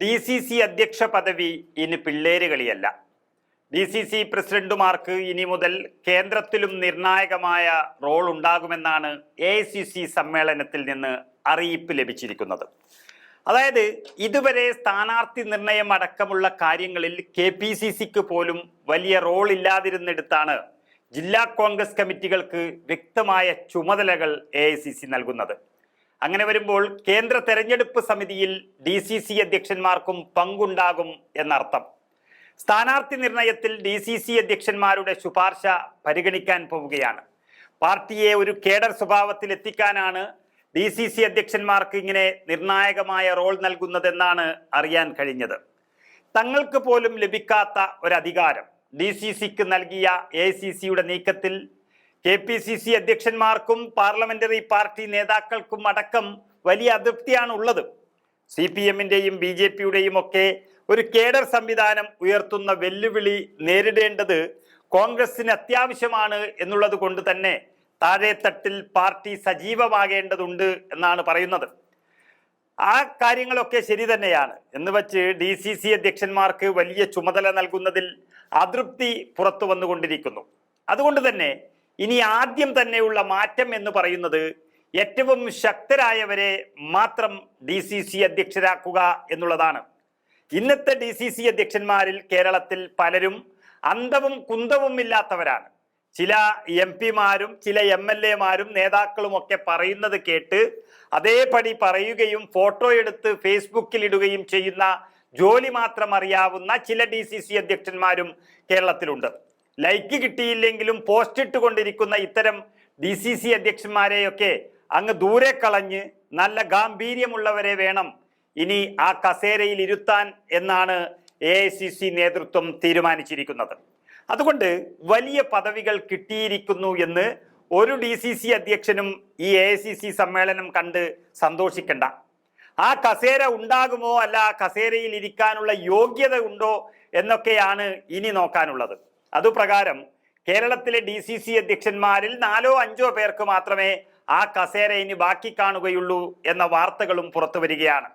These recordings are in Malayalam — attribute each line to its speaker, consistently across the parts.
Speaker 1: ഡി സി സി അധ്യക്ഷ പദവി ഇനി പിള്ളേര് കളിയല്ല. ഡി സി സി പ്രസിഡന്റുമാർക്ക് ഇനി മുതൽ കേന്ദ്രത്തിലും നിർണായകമായ റോൾ ഉണ്ടാകുമെന്നാണ് എ സി സി സമ്മേളനത്തിൽ നിന്ന് അറിയിപ്പ് ലഭിച്ചിരിക്കുന്നത്. അതായത് ഇതുവരെ സ്ഥാനാർത്ഥി നിർണയം അടക്കമുള്ള കാര്യങ്ങളിൽ കെ പി സി സിക്ക് പോലും വലിയ റോൾ ഇല്ലാതിരുന്നിടത്താണ് ജില്ലാ കോൺഗ്രസ് കമ്മിറ്റികൾക്ക് വ്യക്തമായ ചുമതലകൾ എ ഐ സി സി നൽകുന്നത്. അങ്ങനെ വരുമ്പോൾ കേന്ദ്ര തെരഞ്ഞെടുപ്പ് സമിതിയിൽ ഡി സി സി അധ്യക്ഷന്മാർക്കും പങ്കുണ്ടാകും എന്നർത്ഥം. സ്ഥാനാർത്ഥി നിർണയത്തിൽ ഡി സി സി അധ്യക്ഷന്മാരുടെ ശുപാർശ പരിഗണിക്കാൻ പോവുകയാണ്. പാർട്ടിയെ ഒരു കേഡർ സ്വഭാവത്തിൽ എത്തിക്കാനാണ് ഡി സി സി അധ്യക്ഷന്മാർക്ക് ഇങ്ങനെ നിർണായകമായ റോൾ നൽകുന്നതെന്നാണ് അറിയാൻ കഴിഞ്ഞത്. തങ്ങൾക്ക് പോലും ലഭിക്കാത്ത ഒരധികാരം ഡി സി സിക്ക് നൽകിയ എ സി സിയുടെ നീക്കത്തിൽ കെ പി സി സി അധ്യക്ഷന്മാർക്കും പാർലമെന്ററി പാർട്ടി നേതാക്കൾക്കും അടക്കം വലിയ അതൃപ്തിയാണ് ഉള്ളത് സി പി എമ്മിന്റെയും ബി ജെ പിയുടെയും ഒക്കെ ഒരു കേഡർ സംവിധാനം ഉയർത്തുന്ന വെല്ലുവിളി നേരിടേണ്ടത് കോൺഗ്രസിന് അത്യാവശ്യമാണ് എന്നുള്ളത് കൊണ്ട് തന്നെ താഴെത്തട്ടിൽ പാർട്ടി സജീവമാകേണ്ടതുണ്ട് എന്നാണ് പറയുന്നത്. ആ കാര്യങ്ങളൊക്കെ ശരി തന്നെയാണ്. എന്ന് വച്ച് ഡി സി സി അധ്യക്ഷന്മാർക്ക് വലിയ ചുമതല നൽകുന്നതിൽ അതൃപ്തി പുറത്തു വന്നുകൊണ്ടിരിക്കുന്നു. അതുകൊണ്ട് തന്നെ ഇനി ആദ്യം തന്നെയുള്ള മാറ്റം എന്ന് പറയുന്നത് ഏറ്റവും ശക്തരായവരെ മാത്രം ഡി സി സി അധ്യക്ഷരാക്കുക എന്നുള്ളതാണ്. ഇന്നത്തെ ഡി സി സി അധ്യക്ഷന്മാരിൽ കേരളത്തിൽ പലരും അന്തവും കുന്തവും ഇല്ലാത്തവരാണ്. ചില എം പിമാരും ചില എം എൽ എമാരും നേതാക്കളും ഒക്കെ പറയുന്നത് കേട്ട് അതേപടി പറയുകയും ഫോട്ടോ എടുത്ത് ഫേസ്ബുക്കിൽ ഇടുകയും ചെയ്യുന്ന ജോലി മാത്രം അറിയാവുന്ന ചില ഡി സി സി അധ്യക്ഷന്മാരും കേരളത്തിലുണ്ട്. ലൈക്ക് കിട്ടിയില്ലെങ്കിലും പോസ്റ്റ് ഇട്ട് കൊണ്ടിരിക്കുന്ന ഇത്തരം ഡി സി സി അധ്യക്ഷന്മാരെയൊക്കെ അങ്ങ് ദൂരെ കളഞ്ഞ് നല്ല ഗാംഭീര്യമുള്ളവരെ വേണം ഇനി ആ കസേരയിൽ ഇരുത്താൻ എന്നാണ് എ ഐ സി സി നേതൃത്വം തീരുമാനിച്ചിരിക്കുന്നത്. അതുകൊണ്ട് വലിയ പദവികൾ കിട്ടിയിരിക്കുന്നു എന്ന് ഒരു ഡി സി സി അധ്യക്ഷനും ഈ എ സി സി സമ്മേളനം കണ്ട് സന്തോഷിക്കണ്ട. ആ കസേര ഉണ്ടാകുമോ അല്ല ആ കസേരയിൽ ഇരിക്കാനുള്ള യോഗ്യത ഉണ്ടോ എന്നൊക്കെയാണ് ഇനി നോക്കാനുള്ളത്. അതുപ്രകാരം കേരളത്തിലെ ഡി സി സി അധ്യക്ഷന്മാരിൽ നാലോ അഞ്ചോ പേർക്ക് മാത്രമേ ആ കസേര ഇനി ബാക്കി കാണുകയുള്ളൂ എന്ന വാർത്തകളും പുറത്തു വരികയാണ്.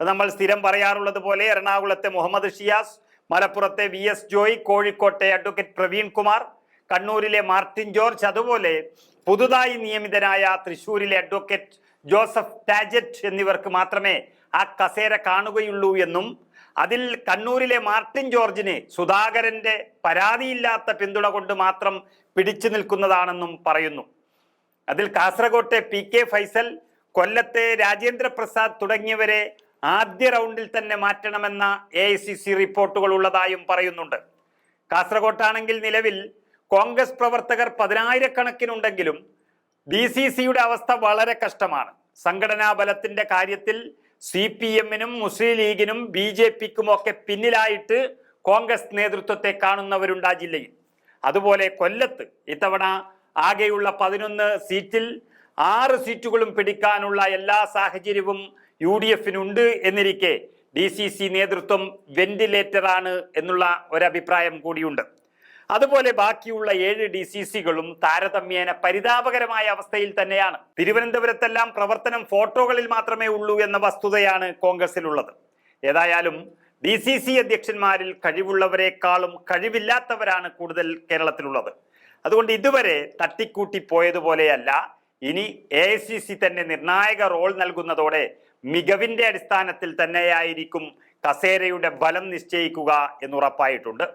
Speaker 1: നമ്മൾ സ്ഥിരം പറയാറുള്ളത് പോലെ എറണാകുളത്തെ മുഹമ്മദ് ഷിയാസ് മലപ്പുറത്തെ വി എസ് ജോയ് കോഴിക്കോട്ടെ അഡ്വക്കേറ്റ് പ്രവീൺ കുമാർ കണ്ണൂരിലെ മാർട്ടിൻ ജോർജ് അതുപോലെ പുതുതായി നിയമിതനായ തൃശൂരിലെ അഡ്വക്കേറ്റ് ജോസഫ് ടാജറ്റ് എന്നിവർക്ക് മാത്രമേ ആ കസേര കാണുകയുള്ളൂ എന്നും അതിൽ കണ്ണൂരിലെ മാർട്ടിൻ ജോർജിനെ സുധാകരന്റെ പരാതിയില്ലാത്ത പിന്തുണ കൊണ്ട് മാത്രം പിടിച്ചു നിൽക്കുന്നതാണെന്നും പറയുന്നു. അതിൽ കാസർകോട്ടെ പി കെ ഫൈസൽ കൊല്ലത്തെ രാജേന്ദ്ര പ്രസാദ് തുടങ്ങിയവരെ ആദ്യ റൗണ്ടിൽ തന്നെ മാറ്റണമെന്ന എ ഐ സി സി റിപ്പോർട്ടുകൾ ഉള്ളതായും പറയുന്നുണ്ട്. കാസർകോട്ടാണെങ്കിൽ നിലവിൽ കോൺഗ്രസ് പ്രവർത്തകർ പതിനായിരക്കണക്കിനുണ്ടെങ്കിലും ഡി സി സിയുടെ അവസ്ഥ വളരെ കഷ്ടമാണ്. സംഘടനാ ബലത്തിന്റെ കാര്യത്തിൽ സി പി എമ്മിനും മുസ്ലിം ലീഗിനും ബി ജെ പിക്കും ഒക്കെ പിന്നിലായിട്ട് കോൺഗ്രസ് നേതൃത്വത്തെ കാണുന്നവരുണ്ട് ആ ജില്ലയിൽ. അതുപോലെ കൊല്ലത്ത് ഇത്തവണ ആകെയുള്ള പതിനൊന്ന് സീറ്റിൽ ആറ് സീറ്റുകളും പിടിക്കാനുള്ള എല്ലാ സാഹചര്യവും യു ഡി എഫിനുണ്ട് എന്നിരിക്കെ ഡി സി സി നേതൃത്വം വെന്റിലേറ്ററാണ് എന്നുള്ള ഒരഭിപ്രായം കൂടിയുണ്ട്. അതുപോലെ ബാക്കിയുള്ള ഏഴ് ഡി സി സികളും താരതമ്യേന പരിതാപകരമായ അവസ്ഥയിൽ തന്നെയാണ്. തിരുവനന്തപുരത്തെല്ലാം പ്രവർത്തനം ഫോട്ടോകളിൽ മാത്രമേ ഉള്ളൂ എന്ന വസ്തുതയാണ് കോൺഗ്രസിലുള്ളത്. ഏതായാലും ഡി സി സി അധ്യക്ഷന്മാരിൽ കഴിവുള്ളവരെക്കാളും കഴിവില്ലാത്തവരാണ് കൂടുതൽ കേരളത്തിലുള്ളത്. അതുകൊണ്ട് ഇതുവരെ തട്ടിക്കൂട്ടി പോയതുപോലെയല്ല ഇനി എ തന്നെ നിർണായക റോൾ നൽകുന്നതോടെ മികവിന്റെ അടിസ്ഥാനത്തിൽ തന്നെയായിരിക്കും കസേരയുടെ ബലം നിശ്ചയിക്കുക എന്നുറപ്പായിട്ടുണ്ട്